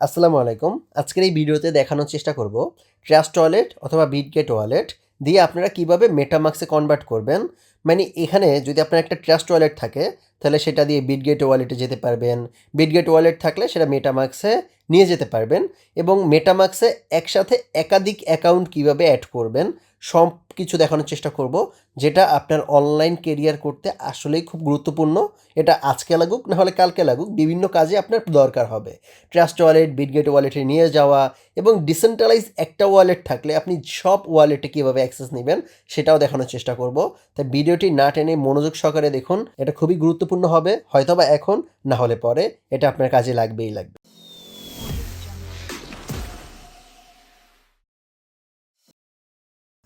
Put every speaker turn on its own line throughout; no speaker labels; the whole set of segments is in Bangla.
আসসালামু আলাইকুম। আজকের এই ভিডিওতে দেখানোর চেষ্টা করব ট্রাস্ট ওয়ালেট অথবা বিটগেট ওয়ালেট দিয়ে আপনারা কীভাবে মেটামাক্সে কনভার্ট করবেন। মানে এখানে যদি আপনার একটা ট্রাস্ট ওয়ালেট থাকে, তাহলে সেটা দিয়ে বিটগেট ওয়ালেটে যেতে পারবেন। বিটগেট ওয়ালেট থাকলে সেটা মেটামাক্সে নিয়ে যেতে পারবেন এবং মেটামাক্সে একসাথে একাধিক অ্যাকাউন্ট কীভাবে অ্যাড করবেন সব কিছু দেখানোর চেষ্টা করব, যেটা আপনার অনলাইন কেরিয়ার করতে আসলেই খুব গুরুত্বপূর্ণ। এটা আজকে লাগুক না হলে কালকে লাগুক, বিভিন্ন কাজে আপনার দরকার হবে। ট্রাস্ট ওয়ালেট বিটগেট ওয়ালেটে নিয়ে যাওয়া এবং ডিসেন্ট্রালাইজ একটা ওয়ালেট থাকলে আপনি সব ওয়ালেটে কীভাবে অ্যাক্সেস নেবেন, সেটাও দেখানোর চেষ্টা করব। তাই ভিডিওটি না টেনে মনোযোগ সহকারে দেখুন, এটা খুবই গুরুত্বপূর্ণ হবে, হয়তোবা এখন, না হলে পরে, এটা আপনার কাজে লাগবেই লাগবে।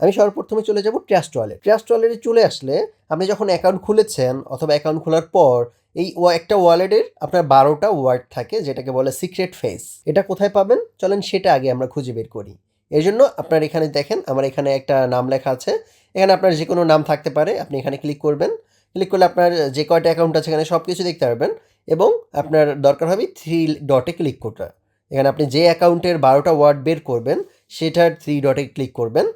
আমি সর্বপ্রথমে চলে যাব ট্রাস্ট ওয়ালেট ট্রাস্ট ওয়ালেটে চলে আসলে আপনি যখন অ্যাকাউন্ট খুলেছেন অথবা অ্যাকাউন্ট খোলার পর এই একটা ওয়ালেটের আপনার বারোটা ওয়ার্ড থাকে যেটাকে বলে সিক্রেট ফেস এটা কোথায় পাবেন? চলেন সেটা আগে আমরা খুঁজে বের করি। এই জন্য আপনার এখানে দেখেন, আমার এখানে একটা নাম লেখা আছে। এখানে আপনার যে কোনো নাম থাকতে পারে, আপনি এখানে ক্লিক করবেন। ক্লিক করলে আপনার যে কয়টা অ্যাকাউন্ট আছে এখানে সব কিছু দেখতে পারবেন এবং আপনার দরকার হবে থ্রি ডটে ক্লিক করতে। এখানে আপনি যে অ্যাকাউন্টের বারোটা ওয়ার্ড বের করবেন, সেটার থ্রি ডটে ক্লিক করবেন।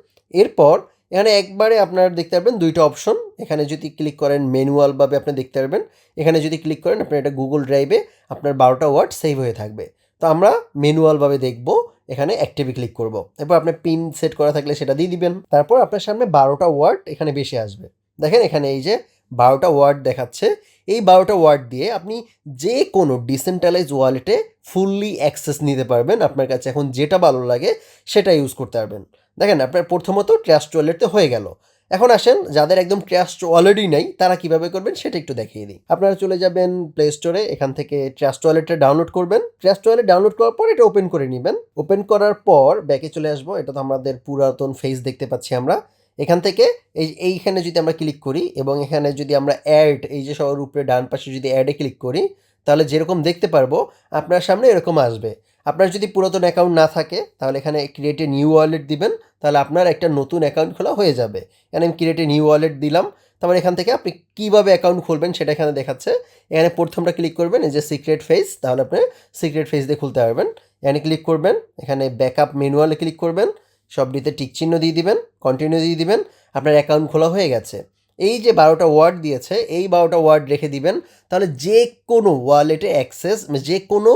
এরপর এখানে একবারে আপনার দেখতে পারবেন দুইটা অপশন। এখানে যদি ক্লিক করেন ম্যানুয়ালভাবে আপনি দেখতে পারবেন। এখানে যদি ক্লিক করেন আপনার এটা গুগল ড্রাইভে আপনার বারোটা ওয়ার্ড সেভ হয়ে থাকবে। তো আমরা ম্যানুয়ালভাবে দেখব, এখানে অ্যাক্টিভে ক্লিক করব। এরপর আপনি পিন সেট করা থাকলে সেটা দিয়ে দিবেন। তারপর আপনার সামনে বারোটা ওয়ার্ড এখানে বেশি আসবে। দেখেন এখানে এই যে বারোটা ওয়ার্ড দেখাচ্ছে। এই বারোটা ওয়ার্ড দিয়ে আপনি যে কোনো ডিসেন্ট্রালাইজ ওয়ালেটে ফুললি অ্যাক্সেস নিতে পারবেন। আপনার কাছে এখন যেটা ভালো লাগে সেটা ইউজ করতে পারবেন। দেখেন, আপনার প্রথমত ট্রাস্ট তো হয়ে গেল। এখন আসেন, যাদের একদম ট্রাস্ট ওয়ালেটই নাই, তারা কীভাবে করবেন সেটা একটু দেখিয়ে দিই। আপনারা চলে যাবেন প্লে স্টোরে এখান থেকে ট্রাস্ট ওয়ালেটটা ডাউনলোড করবেন। ট্রাস্ট ওয়ালেট ডাউনলোড করার পর এটা ওপেন করে নেবেন। ওপেন করার পর ব্যাকে চলে আসব, এটা তো আমাদের পুরাতন ফেস দেখতে পাচ্ছি আমরা। এখান থেকে এই, এইখানে যদি আমরা ক্লিক করি এবং এখানে যদি আমরা অ্যাড এই যে সবার উপরে ডান পাশে যদি অ্যাডে ক্লিক করি, তাহলে যেরকম দেখতে পারব, আপনার সামনে এরকম আসবে। আপনার যদি পুরাতন অ্যাকাউন্ট না থাকে, তাহলে এখানে ক্রিয়েট এ নিউ ওয়ালেট দিবেন, তাহলে আপনার একটা নতুন অ্যাকাউন্ট খোলা হয়ে যাবে। এখানে আমি ক্রিয়েট এ নিউ ওয়ালেট দিলাম, তারপর এখান থেকে আপনি কীভাবে অ্যাকাউন্ট খুলবেন সেটা এখানে দেখাচ্ছে। এখানে প্রথমটা ক্লিক করবেন, এই যে সিক্রেট ফেস তাহলে আপনি সিক্রেট ফেস দিয়ে খুলতে পারবেন। এখানে ক্লিক করবেন, এখানে ব্যাকআপ ম্যানুয়ালে ক্লিক করবেন, সবটিতে টিক চিহ্ন দিয়ে দিবেন কন্টিনিউ দিয়ে দিবেন, আপনার অ্যাকাউন্ট খোলা হয়ে গেছে। এই যে বারোটা ওয়ার্ড দিয়েছে, এই বারোটা ওয়ার্ড রেখে দিবেন, তাহলে যে কোনো ওয়ালেটে অ্যাক্সেস যে কোনো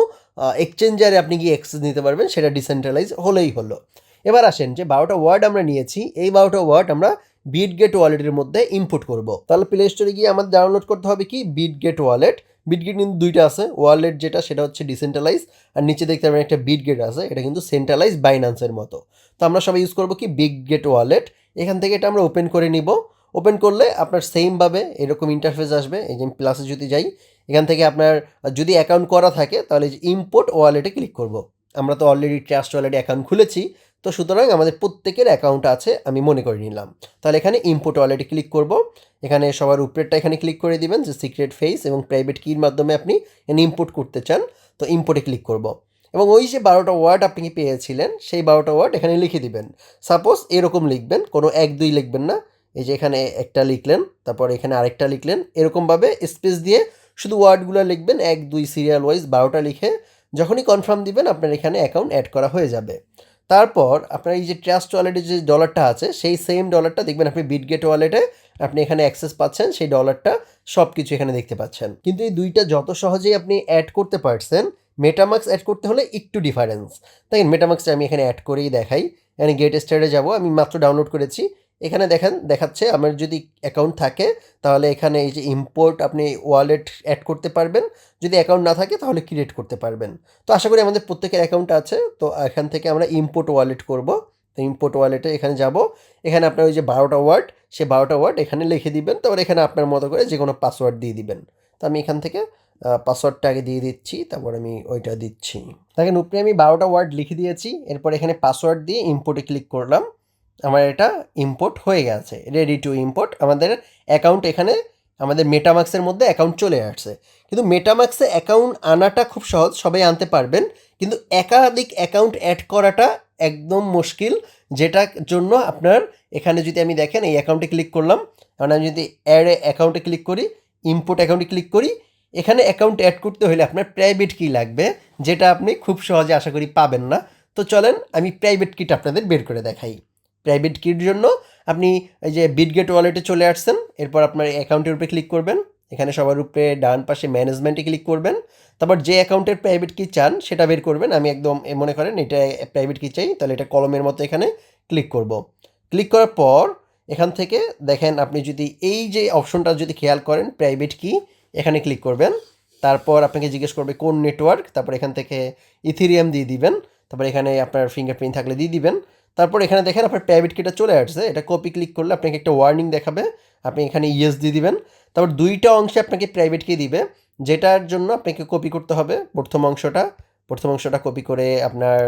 এক্সচেঞ্জারে আপনি গিয়ে অ্যাক্সেস নিতে পারবেন, সেটা ডিসেন্ট্রালাইজ হলেই হলো। এবার আসেন যে বারোটা ওয়ার্ড আমরা নিয়েছি, এই বারোটা ওয়ার্ড আমরা বিট গেট ওয়ালেটের মধ্যে ইনপুট করব। তাহলে প্লে স্টোরে গিয়ে আমাদের ডাউনলোড করতে হবে কি? Bitget wallet Bitget কিন্তু দুইটা আছে ওয়ালেট যেটা, সেটা হচ্ছে ডিসেন্ট্রালাইজ আর নিচে দেখতে পাবেন একটা বিট গেট আছে, এটা কিন্তু সেন্ট্রালাইজ বাইন্যান্সের মতো। তো আমরা সবাই ইউজ করব কি? বিগ গেট ওয়ালেট এখান থেকে এটা আমরা ওপেন করে নিব। ওপেন করলে আপনার সেমভাবে এরকম ইন্টারফেস আসবে, এই যে আমি প্লাসে যদি যাই এখান থেকে আপনার, যদি অ্যাকাউন্ট করা থাকে, তাহলে ইম্পোর্ট ওয়ালেটে ক্লিক করব। আমরা তো অলরেডি ট্রাস্ট ওয়ালেটে অ্যাকাউন্ট খুলেছি, তো সুতরাং আমাদের প্রত্যেকের অ্যাকাউন্ট আছে, আমি মনে করে নিলাম। তাহলে এখানে ইম্পোর্ট ওয়ালেটে ক্লিক করব। এখানে সবার উপরেরটা এখানে ক্লিক করে দিবেন, যে সিক্রেট ফেস এবং প্রাইভেট কির মাধ্যমে আপনি এখানে ইম্পোর্ট করতে চান, তো ইম্পোর্টে ক্লিক করব। এবং ওই যে বারোটা ওয়ার্ড আপনি পেয়েছিলেন, সেই বারোটা ওয়ার্ড এখানে লিখে দিবেন। সাপোজ এরকম লিখবেন, কোনো এক দুই লিখবেন না, এই যে এখানে একটা লিখলেন, তারপর এখানে আরেকটা লিখলেন, এরকমভাবে স্পেস দিয়ে শুধু ওয়ার্ডগুলো লিখবেন, এক, দুই সিরিয়াল ওয়াইজ বারোটা লিখে যখনই কনফার্ম দিবেন আপনার এখানে অ্যাকাউন্ট অ্যাড করা হয়ে যাবে। তারপর আপনার এই যে ট্রাস্ট ওয়ালেটে যে ডলারটা আছে, সেই সেম ডলারটা দেখবেন আপনি বিটগেট ওয়ালেটে আপনি এখানে অ্যাক্সেস পাচ্ছেন, সেই ডলারটা সব কিছু এখানে দেখতে পাচ্ছেন। কিন্তু এই দুইটা যত সহজেই আপনি অ্যাড করতে পারছেন মেটামাক্স অ্যাড করতে হলে একটু ডিফারেন্স দেখেন মেটামাক্সটা আমি এখানে অ্যাড করেই দেখাই। এখানে গেট স্টারে যাব, আমি মাত্র ডাউনলোড করেছি। এখানে দেখেন, দেখাচ্ছে আমার যদি অ্যাকাউন্ট থাকে, তাহলে এখানে এই যে ইম্পোর্ট আপনি ওয়ালেট অ্যাড করতে পারবেন। যদি অ্যাকাউন্ট না থাকে, তাহলে ক্রিয়েট করতে পারবেন। তো আশা করি আমাদের প্রত্যেকের অ্যাকাউন্ট আছে। তো এখান থেকে আমরা ইম্পোর্ট ওয়ালেট করব। তো ইম্পোর্ট ওয়ালেটে এখানে যাব। এখানে আপনার ওই যে বারোটা ওয়ার্ড সে বারোটা ওয়ার্ড এখানে লিখে দিবেন। তারপর এখানে আপনার মতো করে যে কোনো পাসওয়ার্ড দিয়ে দিবেন। তো আমি এখান থেকে পাসওয়ার্ডটা আগে দিয়ে দিচ্ছি, তারপর আমি ওইটা দিচ্ছি। দেখেন, উপরে আমি বারোটা ওয়ার্ড লিখে দিয়েছি। এরপর এখানে পাসওয়ার্ড দিয়ে ইম্পোর্টে ক্লিক করলাম। আমার এটা ইম্পোর্ট হয়ে গেছে রেডি টু ইম্পোর্ট আমাদের অ্যাকাউন্ট এখানে, আমাদের মেটামাক্সের মধ্যে অ্যাকাউন্ট চলে আসছে। কিন্তু মেটামাক্সে অ্যাকাউন্ট আনাটা খুব সহজ, সবাই আনতে পারবেন। কিন্তু একাধিক অ্যাকাউন্ট অ্যাড করাটা একদম মুশকিল যেটার জন্য আপনার এখানে যদি আমি দেখেন, এই অ্যাকাউন্টে ক্লিক করলাম কারণ আমি যদি অ্যাড অ্যাকাউন্টে ক্লিক করি ইম্পোর্ট অ্যাকাউন্টে ক্লিক করি, এখানে অ্যাকাউন্ট অ্যাড করতে হলে আপনার প্রাইভেট কি লাগবে, যেটা আপনি খুব সহজে আশা করি পাবেন না। তো চলেন, আমি প্রাইভেট কিটা আপনাদের বের করে দেখাই। প্রাইভেট কির জন্য আপনি এই যে বিটগেট ওয়ালেটে চলে আসছেন, এরপর আপনার অ্যাকাউন্টের উপরে ক্লিক করবেন। এখানে সবার উপরে ডান পাশে ম্যানেজমেন্টে ক্লিক করবেন। তারপর যে অ্যাকাউন্টের প্রাইভেট কি চান, সেটা বের করবেন। আমি একদম মনে করেন এটা প্রাইভেট কি চাই, তাহলে এটা কলমের মতো এখানে ক্লিক করব। ক্লিক করার পর এখান থেকে দেখেন আপনি যদি এই যে অপশনটা যদি খেয়াল করেন প্রাইভেট কি এখানে ক্লিক করবেন। তারপর আপনাকে জিজ্ঞেস করবে কোন নেটওয়ার্ক তারপর এখান থেকে ইথিরিয়াম দিয়ে দিবেন। তারপর এখানে আপনার ফিঙ্গারপ্রিন্ট থাকলে দিয়ে দিবেন। তারপর এখানে দেখেন আপনার প্রাইভেট কিটা চলে আসছে। এটা কপি ক্লিক করলে আপনাকে একটা ওয়ার্নিং দেখাবে। আপনি এখানে ইয়েস দিয়ে দিবেন। তারপর দুইটা অংশে আপনাকে প্রাইভেট কি দিবে। যেটার জন্য আপনাকে কপি করতে হবে প্রথম অংশটা। প্রথম অংশটা কপি করে আপনার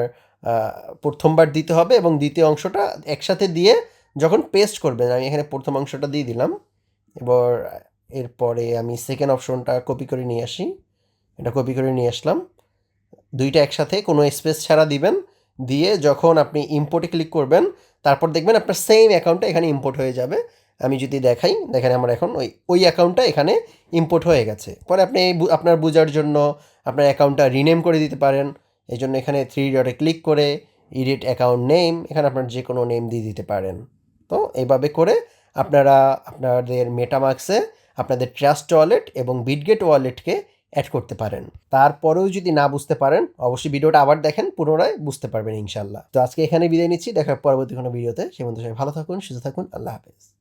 প্রথমবার দিতে হবে এবং দ্বিতীয় অংশটা একসাথে দিয়ে যখন পেস্ট করবেন, আমি এখানে প্রথম অংশটা দিয়ে দিলাম। এবার এরপরে আমি সেকেন্ড অপশনটা কপি করে নিয়ে আসি। এটা কপি করে নিয়ে আসলাম। দুইটা একসাথে কোনো স্পেস ছাড়া দিবেন। দিয়ে যখন আপনি ইম্পোর্টে ক্লিক করবেন, তারপর দেখবেন আপনার সেম অ্যাকাউন্টটা এখানে ইম্পোর্ট হয়ে যাবে। আমি যদি দেখাই, দেখেন আমার এখন ওই ওই অ্যাকাউন্টটা এখানে ইম্পোর্ট হয়ে গেছে। পরে আপনি আপনার বোঝার জন্য আপনার অ্যাকাউন্টটা রিনেম করে দিতে পারেন। এই জন্য এখানে থ্রি ডটে ক্লিক করে ইডিট অ্যাকাউন্ট নেম এখানে আপনার যে কোনো নেম দিয়ে দিতে পারেন। তো এইভাবে করে আপনারা, আপনাদের মেটামার্কসে আপনাদের ট্রাস্ট ওয়ালেট এবং বিটগেট ওয়ালেটকে অ্যাড করতে পারেন। তারপরেও যদি না বুঝতে পারেন, অবশ্যই ভিডিওটা আবার দেখেন, পুনরায় বুঝতে পারবেন ইনশাল্লাহ তো আজকে এখানে বিদায় নিচ্ছি দেখার পরবর্তী কোনো ভিডিওতে। সে মধ্যে সবাই ভালো থাকুন, সুস্থ থাকুন, আল্লাহ হাফেজ।